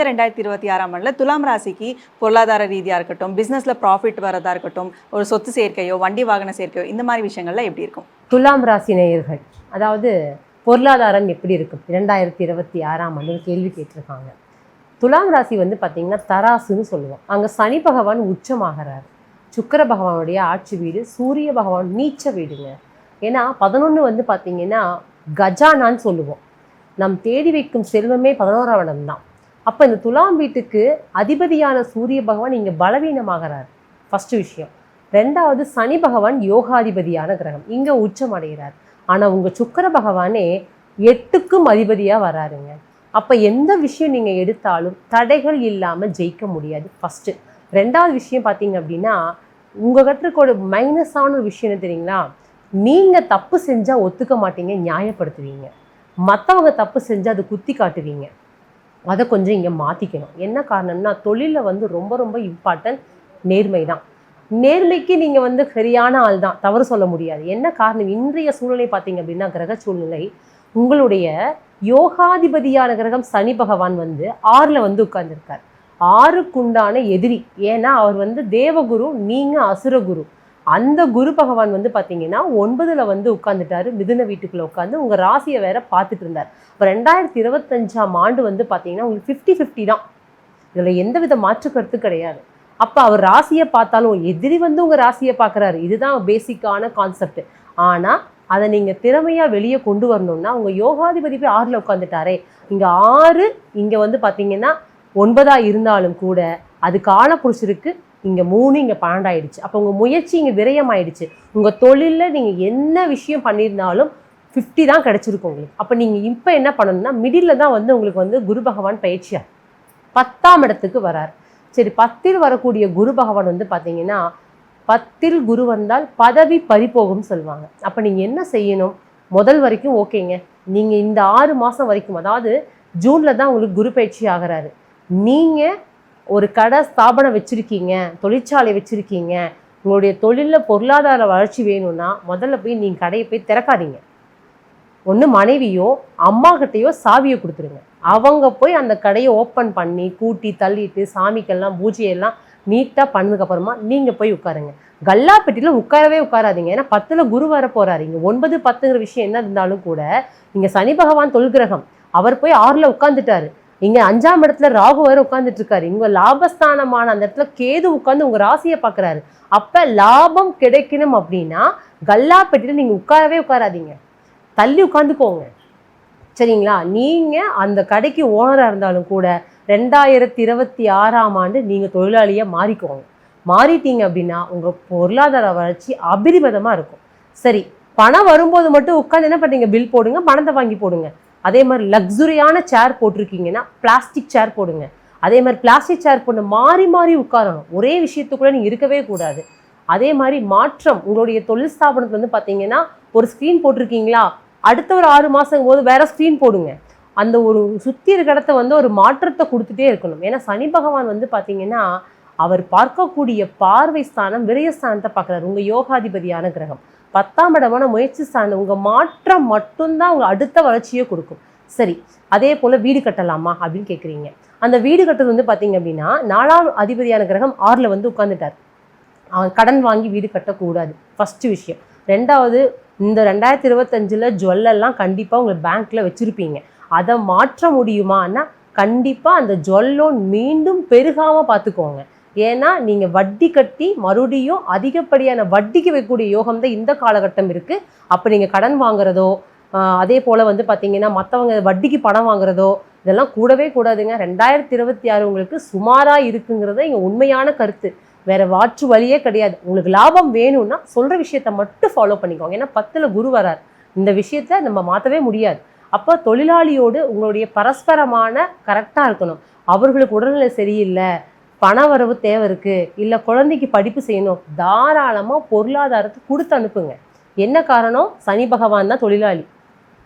இந்த ரெண்டாயிரத்தி இருபத்தி ஆறாம் ஆண்டில் துலாம் ராசிக்கு பொருளாதார ரீதியாக இருக்கட்டும் பிஸ்னஸில் ப்ராஃபிட் வரதா இருக்கட்டும் ஒரு சொத்து சேர்க்கையோ வண்டி வாகன சேர்க்கையோ இந்த மாதிரி விஷயங்கள்ல எப்படி இருக்கும்? துலாம் ராசி நேயர்கள் அதாவது பொருளாதாரம் எப்படி இருக்கும் இரண்டாயிரத்தி இருபத்தி ஆறாம் ஆண்டு கேள்வி கேட்டிருக்காங்க. துலாம் ராசி வந்து பார்த்தீங்கன்னா தராசுன்னு சொல்லுவோம். அங்கே சனி பகவான் உச்சமாகிறார். சுக்கர பகவானுடைய ஆட்சி வீடு சூரிய பகவான் நீச்ச வீடுங்க. ஏன்னா பதினொன்று வந்து பார்த்தீங்கன்னா கஜானான்னு சொல்லுவோம். நம் தேடி வைக்கும் செல்வமே பதினோராம் இடம் தான். அப்போ இந்த துலாம் வீட்டுக்கு அதிபதியான சூரிய பகவான் இங்கே பலவீனமாகிறார். ஃபஸ்ட்டு விஷயம். ரெண்டாவது சனி பகவான் யோகாதிபதியான கிரகம். இங்கே உச்சம் அடைகிறார் ஆனால் உங்கள் சுக்கிர பகவானே எட்டுக்கும் அதிபதியாக வராருங்க. அப்போ எந்த விஷயம் நீங்கள் எடுத்தாலும் தடைகள் இல்லாமல் ஜெயிக்க முடியாது. ஃபஸ்ட்டு ரெண்டாவது விஷயம் பார்த்தீங்க அப்படின்னா உங்கள் கற்றுக்கோட மைனஸான ஒரு விஷயம் என்ன தெரியுங்களா? நீங்கள் தப்பு செஞ்சால் ஒத்துக்க மாட்டீங்க நியாயப்படுத்துவீங்க. மற்றவங்க தப்பு செஞ்சால் அது குத்தி காட்டுவீங்க. அதை கொஞ்சம் இங்கே மாற்றிக்கணும் என்ன காரணம்னா தொழிலில் வந்து ரொம்ப ரொம்ப இம்பார்ட்டன்ட் நேர்மை தான். நேர்மைக்கு நீங்கள் வந்து சரியான ஆள் தான் தவறு சொல்ல முடியாது. என்ன காரணம்? இன்றைய சூழ்நிலை பார்த்தீங்க அப்படின்னா கிரக சூழ்நிலை. உங்களுடைய யோகாதிபதியான கிரகம் சனி பகவான் வந்து ஆறில் வந்து உட்கார்ந்துருக்கார். ஆறுக்குண்டான எதிரி. ஏன்னா அவர் வந்து தேவகுரு நீங்கள் அசுரகுரு. அந்த குரு பகவான் வந்து பார்த்தீங்கன்னா ஒன்பதில் வந்து உட்காந்துட்டாரு மிதுன வீட்டுக்குள்ளே உட்காந்து உங்கள் ராசியை வேற பார்த்துட்டு இருந்தார். இப்போ ரெண்டாயிரத்தி இருபத்தஞ்சாம் ஆண்டு வந்து பார்த்தீங்கன்னா உங்களுக்கு ஃபிஃப்டி ஃபிஃப்டி தான். இதில் எந்த வித மாற்று கருத்து கிடையாது. அப்போ அவர் ராசியை பார்த்தாலும் எதிரி வந்து உங்கள் ராசியை பார்க்கறாரு. இதுதான் பேசிக்கான கான்செப்ட் ஆனால் அதை நீங்கள் திறமையாக வெளியே கொண்டு வரணும்னா உங்கள் யோகாதிபதி போய் ஆறில் உட்காந்துட்டாரே இங்கே ஆறு இங்கே வந்து பார்த்தீங்கன்னா ஒன்பதாக இருந்தாலும் கூட அது காலப்புருஷருக்கு இங்கே மூணு இங்கே பன்னெண்டாயிடுச்சு. அப்போ உங்கள் முயற்சி இங்கே விரயமாயிடுச்சு. உங்கள் தொழிலில் நீங்கள் என்ன விஷயம் பண்ணியிருந்தாலும் ஃபிஃப்டி தான் கிடச்சிருக்கும் உங்களுக்கு. அப்போ நீங்கள் இப்போ என்ன பண்ணணும்னா மிடில் தான் வந்து உங்களுக்கு வந்து குரு பகவான் பயிற்சியாக பத்தாம் இடத்துக்கு வரார். சரி பத்தில் வரக்கூடிய குரு பகவான் வந்து பார்த்தீங்கன்னா பத்தில் குரு வந்தால் பதவி பறிபோகும் சொல்லுவாங்க. அப்போ நீங்கள் என்ன செய்யணும்? முதல் வரைக்கும் ஓகேங்க. நீங்கள் இந்த ஆறு மாதம் வரைக்கும் அதாவது ஜூனில் தான் உங்களுக்கு குரு பயிற்சி ஆகிறாரு. நீங்கள் ஒரு கடை ஸ்தாபனம் வச்சுருக்கீங்க தொழிற்சாலை வச்சுருக்கீங்க உங்களுடைய தொழிலில் பொருளாதார வளர்ச்சி வேணும்னா முதல்ல போய் நீங்கள் கடையை போய் திறக்காதீங்க. ஒன்று மனைவியோ அம்மாக்கிட்டையோ சாவியை கொடுத்துருங்க. அவங்க போய் அந்த கடையை ஓப்பன் பண்ணி கூட்டி தள்ளிட்டு சாமிக்கெல்லாம் பூஜையெல்லாம் நீட்டாக பண்ணதுக்கப்புறமா நீங்கள் போய் உட்காருங்க. கல்லாப்பெட்டியில் உட்காரவே உட்காராதீங்க. ஏன்னா பத்தில் குரு வர போகிறாரு இங்கே ஒன்பது பத்துங்கிற விஷயம் என்ன இருந்தாலும் கூட இங்கே சனி பகவான் தொல்கிரகம் அவர் போய் ஆறில் உட்காந்துட்டாரு இங்கே அஞ்சாம் இடத்துல ராகு வேறு உட்காந்துட்டு இருக்காரு. இங்கே லாபஸ்தானமான அந்த இடத்துல கேது உட்காந்து உங்கள் ராசியை பார்க்கறாரு. அப்போ லாபம் கிடைக்கணும் அப்படின்னா கல்லாப்பெட்டியில் நீங்கள் உட்காரவே உட்காராதீங்க. தள்ளி உட்காந்துக்கோங்க சரிங்களா? நீங்கள் அந்த கடைக்கு ஓனராக இருந்தாலும் கூட ரெண்டாயிரத்தி இருபத்தி ஆறாம் ஆண்டு நீங்கள் தொழிலாளியாக மாறிக்கோங்க. மாறிட்டீங்க அப்படின்னா உங்கள் பொருளாதார வளர்ச்சி அபிரிமிதமாக இருக்கும். சரி பணம் வரும்போது மட்டும் உட்காந்து என்ன பண்ணீங்க பில் போடுங்க பணத்தை வாங்கி போடுங்க. அதே மாதிரி லக்ஸுரியான சேர் போட்டிருக்கீங்கன்னா பிளாஸ்டிக் சேர் போடுங்க. அதே மாதிரி பிளாஸ்டிக் சேர் போட்டு மாறி மாறி உட்காரணும். ஒரே விஷயத்துக்குள்ள நீங்கள் இருக்கவே கூடாது. அதே மாதிரி மாற்றம் உங்களுடைய தொழில் ஸ்தாபனத்தில் வந்து பார்த்தீங்கன்னா ஒரு ஸ்க்ரீன் போட்டிருக்கீங்களா? அடுத்த ஒரு ஆறு மாதங்கும் போது வேற ஸ்க்ரீன் போடுங்க. அந்த ஒரு சுற்றி இருக்கிற இடத்த வந்து ஒரு மாற்றத்தை கொடுத்துட்டே இருக்கணும். ஏன்னா சனி பகவான் வந்து பார்த்தீங்கன்னா அவர் பார்க்கக்கூடிய பார்வை ஸ்தானம் விரயஸ்தானத்தை பார்க்குறாரு. உங்கள் யோகாதிபதியான கிரகம். பத்தாம் இடமான முயற்சி சார்ந்த உங்கள் மாற்றம் மட்டும்தான் உங்கள் அடுத்த வளர்ச்சியை கொடுக்கும். சரி அதே போல் வீடு கட்டலாமா அப்படின்னு கேட்குறீங்க அந்த வீடு கட்டுறது வந்து பார்த்தீங்க அப்படின்னா நாலாம் அதிபதியான கிரகம் ஆறில் வந்து உட்காந்துட்டார் அவன் கடன் வாங்கி வீடு கட்டக்கூடாது. ஃபஸ்ட்டு விஷயம். ரெண்டாவது இந்த ரெண்டாயிரத்தி இருபத்தஞ்சில் ஜுவல்லெல்லாம் கண்டிப்பாக உங்களை பேங்க்கில் வச்சுருப்பீங்க. அதை மாற்ற முடியுமான்னா கண்டிப்பாக அந்த ஜுவல் லோன் மீண்டும் பெருகாமல் பார்த்துக்கோங்க ஏன்னா நீங்கள் வட்டி கட்டி மறுபடியும் அதிகப்படியான வட்டிக்கு வைக்கக்கூடிய யோகம் தான் இந்த காலகட்டம் இருக்குது அப்போ நீங்கள் கடன் வாங்குறதோ அதே போல் வந்து பார்த்தீங்கன்னா மற்றவங்க வட்டிக்கு பணம் வாங்குறதோ இதெல்லாம் கூடவே கூடாதுங்க. ரெண்டாயிரத்தி இருபத்தி ஆறு உங்களுக்கு சுமாராக இருக்குங்கிறத இங்கே உண்மையான கருத்து. வேற மாற்று வழியே கிடையாது. உங்களுக்கு லாபம் வேணும்னா சொல்கிற விஷயத்த மட்டும் ஃபாலோ பண்ணிக்கோங்க. ஏன்னா பத்தில் குரு வரார். இந்த விஷயத்த நம்ம மாற்றவே முடியாது. அப்போ தொழிலாளியோடு உங்களுடைய பரஸ்பரமான கரெக்டாக இருக்கணும். அவர்களுக்கு உடல்நிலை சரியில்லை. பண வரவு தேவை இருக்குது இல்லை குழந்தைக்கு படிப்பு செய்யணும். தாராளமாக பொருளாதாரத்தை கொடுத்து அனுப்புங்க. என்ன காரணம்? சனி பகவான் தான் தொழிலாளி.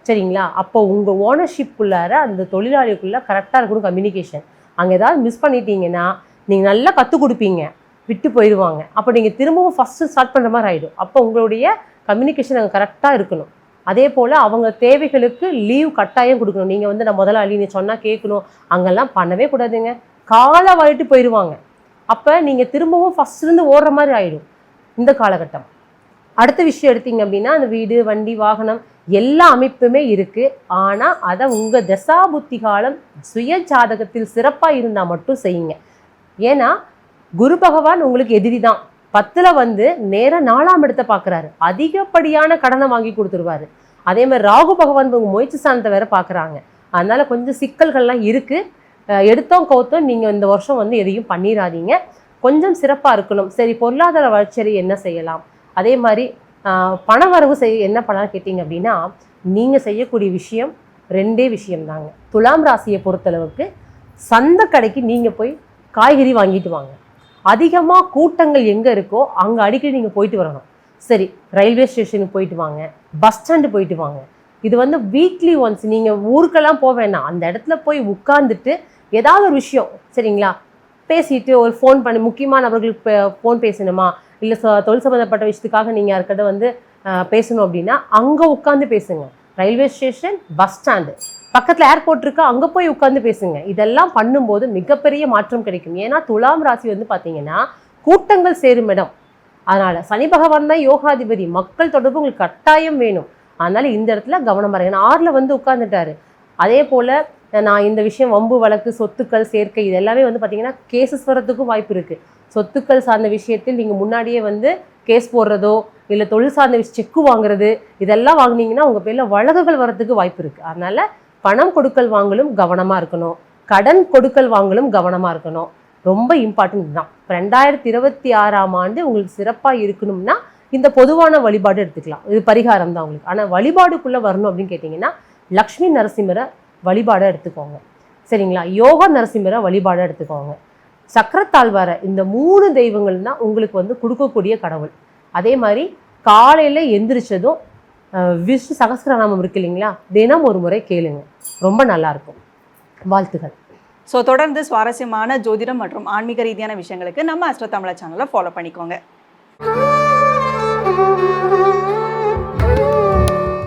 சரிங்களா? அப்போ உங்கள் ஓனர்ஷிப்புள்ளார அந்த தொழிலாளிக்குள்ளே கரெக்டாக இருக்கணும் கம்யூனிகேஷன் அங்கே ஏதாவது மிஸ் பண்ணிட்டீங்கன்னா நீங்கள் நல்லா கற்றுக் கொடுப்பீங்க. விட்டு போயிடுவாங்க. அப்போ நீங்கள் திரும்பவும் ஃபஸ்ட்டு ஸ்டார்ட் பண்ணுற மாதிரி ஆகிடும் அப்போ உங்களுடைய கம்யூனிகேஷன் அங்கே கரெக்டாக இருக்கணும். அதே போல் அவங்க தேவைகளுக்கு லீவ் கட்டாயம் கொடுக்கணும். நீங்கள் வந்து நான் முதலாளி நீ சொன்னால் கேட்கணும். அங்கெல்லாம் பண்ணவே கூடாதுங்க. காலை வாழிட்டு போயிடுவாங்க அப்போ நீங்கள் திரும்பவும் ஃபஸ்ட்லேருந்து ஓடுற மாதிரி ஆயிடும் இந்த காலகட்டம். அடுத்த விஷயம் எடுத்தீங்க அப்படின்னா அந்த வீடு வண்டி வாகனம் எல்லா அமைப்புமே இருக்குது ஆனால் அதை உங்கள் தசா புத்தி காலம் சுய ஜாதகத்தில் சிறப்பாக இருந்தால் மட்டும் செய்யுங்க. ஏன்னா குரு பகவான் உங்களுக்கு எதிரி தான். பத்தில் வந்து நேரா நாலாம் இடத்தை பார்க்குறாரு அதிகப்படியான கடனை வாங்கி கொடுத்துருவாரு. அதே மாதிரி ராகு பகவான் உங்கள் முயற்சி சாணத்தை வேற பார்க்குறாங்க அதனால் கொஞ்சம் சிக்கல்கள்லாம் இருக்குது எடுத்தோம் கவுத்தோம் நீங்கள் இந்த வருஷம் வந்து எதையும் பண்ணிடாதீங்க கொஞ்சம் சிறப்பாக இருக்கணும். சரி பொருளாதார வளர்ச்சி என்ன செய்யலாம்? அதே மாதிரி பண வரவு செய்ய என்ன பண்ணலாம் கேட்டிங்க அப்படின்னா நீங்கள் செய்யக்கூடிய விஷயம் ரெண்டே விஷயம்தாங்க துலாம் ராசியை பொறுத்தளவுக்கு சந்தை கடைக்கு நீங்கள் போய் காய்கறி வாங்கிட்டு வாங்க. அதிகமாக கூட்டங்கள் எங்கே இருக்கோ அங்கே அடிக்கடி நீங்கள் போயிட்டு வரணும். சரி ரயில்வே ஸ்டேஷனுக்கு போயிட்டு வாங்க. பஸ் ஸ்டாண்டு போயிட்டு வாங்க. இது வந்து வீக்லி ஒன்ஸ் நீங்கள் ஊருக்கெல்லாம் போக வேணாம். அந்த இடத்துல போய் உட்காந்துட்டு ஏதாவது ஒரு விஷயம் சரிங்களா? பேசிட்டு ஒரு ஃபோன் பண்ணி முக்கியமான நபர்களுக்கு ஃபோன் பேசணுமா? இல்லை தொழில் சம்மந்தப்பட்ட விஷயத்துக்காக நீங்கள் யாருக்கிட்ட வந்து பேசணும் அப்படின்னா அங்கே உட்காந்து பேசுங்க. ரயில்வே ஸ்டேஷன் பஸ் ஸ்டாண்டு பக்கத்தில் ஏர்போர்ட் இருக்கு அங்கே போய் உட்காந்து பேசுங்க. இதெல்லாம் பண்ணும்போது மிகப்பெரிய மாற்றம் கிடைக்கும். ஏன்னா துலாம் ராசி வந்து பார்த்தீங்கன்னா கூட்டங்கள் சேரும் இடம். அதனால் சனி பகவான் தான் யோகாதிபதி. மக்கள் தொடர்பு உங்களுக்கு கட்டாயம் வேணும். அதனால் இந்த இடத்துல கவனமாக இருங்க ஏன்னா ஆறில் வந்து உட்காந்துட்டாரு அதே போல் நான் இந்த விஷயம் வம்பு வழக்கு சொத்துக்கள் சேர்க்கை இது எல்லாமே வந்து பார்த்திங்கன்னா கேசஸ் வர்றதுக்கும் வாய்ப்பு இருக்குது சொத்துக்கள் சார்ந்த விஷயத்தில் நீங்கள் முன்னாடியே வந்து கேஸ் போடுறதோ இல்லை தொழில் சார்ந்த விஷயம் செக்கு வாங்குறது இதெல்லாம் வாங்குனீங்கன்னா உங்கள் பேரில் வழக்குகள் வர்றதுக்கு வாய்ப்பு இருக்குது அதனால் பணம் கொடுக்கல் வாங்கலும் கவனமாக இருக்கணும். கடன் கொடுக்கல் வாங்கலும் கவனமாக இருக்கணும். ரொம்ப இம்பார்ட்டன்ட் தான். இப்போ ரெண்டாயிரத்தி இருபத்தி ஆறாம் ஆண்டு உங்களுக்கு சிறப்பாக இருக்கணும்னா இந்த பொதுவான வழிபாடு எடுத்துக்கலாம். இது பரிகாரம் தான் உங்களுக்கு. ஆனால் வழிபாடுக்குள்ளே வரணும் அப்படின்னு கேட்டிங்கன்னா லக்ஷ்மி நரசிம்மரை வழிபாடை எடுத்துக்கோங்க. சரிங்களா? யோக நரசிம்மரை வழிபாடை எடுத்துக்கோங்க. சக்கரத்தாழ்வார இந்த மூணு தெய்வங்கள் தான் உங்களுக்கு வந்து கொடுக்கக்கூடிய கடவுள். அதே மாதிரி காலையில் எந்திரிச்சதும் விஷ்ணு சகஸ்ரநாமம் இருக்கு இல்லைங்களா? தினம் ஒரு முறை கேளுங்க. ரொம்ப நல்லா இருக்கும். வாழ்த்துக்கள். ஸோ தொடர்ந்து சுவாரஸ்யமான ஜோதிடம் மற்றும் ஆன்மீக ரீதியான விஷயங்களுக்கு நம்ம அஸ்ட்ரோ தமிழா சேனலை ஃபாலோ பண்ணிக்கோங்க. Thank you.